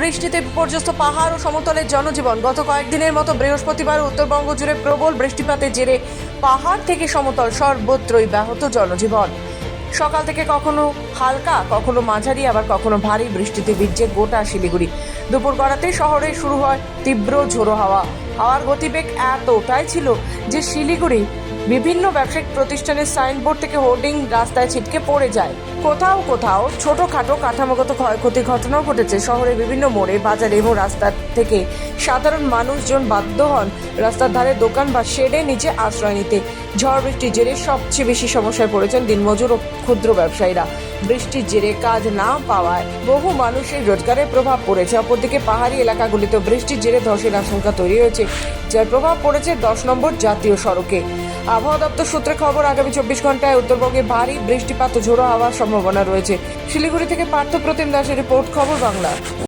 বৃষ্টিতে বিপর্যস্ত পাহাড় ও সমতলের জনজীবন। গত কয়েকদিনের মতো বৃহস্পতিবার উত্তরবঙ্গ জুড়ে প্রবল বৃষ্টিপাতের জেরে পাহাড় থেকে সমতল সর্বত্রই ব্যাহত জনজীবন। সকাল থেকে কখনো হালকা, কখনো মাঝারি, আবার কখনো ভারী বৃষ্টিতে ভিজছে গোটা শিলিগুড়ি। দুপুর গড়াতে শহরে শুরু হয় তীব্র ঝোড়ো হাওয়া। হাওয়ার গতিবেগ এতটাই ছিল যে শিলিগুড়ি বিভিন্ন ব্যবসায়িক প্রতিষ্ঠানের সাইনবোর্ড থেকে হোর্ডিং রাস্তায় ছিটকে পড়ে যায়। কোথাও কোথাও ছোটখাটো কাঠামোগত ক্ষয়ক্ষতির ঘটনাও ঘটেছে। শহরের বিভিন্ন মোড়ে, বাজারে এবং রাস্তা থেকে সাধারণ মানুষজন বাধ্য হন রাস্তার ধারে দোকান বা শেডে নিচে আশ্রয় নিতে। ঝড় বৃষ্টির জেরে সবচেয়ে বেশি সমস্যায় পড়েছেন দিনমজুর ও ক্ষুদ্র ব্যবসায়ীরা। বৃষ্টির জেরে কাজ না পাওয়ায় বহু মানুষের রোজগারে প্রভাব পড়েছে। অপরদিকে পাহাড়ি এলাকাগুলিতে বৃষ্টির জেরে ধসের আশঙ্কা তৈরি হয়েছে, যার প্রভাব পড়েছে দশ নম্বর জাতীয় সড়কে। আবহাওয়া দপ্তর সূত্রে খবর, আগামী চব্বিশ ঘন্টায় উত্তরবঙ্গে ভারী বৃষ্টিপাত ও ঝোড়ো হওয়ার সম্ভাবনা রয়েছে। শিলিগুড়ি থেকে পার্থ প্রতিম দাসের রিপোর্ট খবর বাংলা।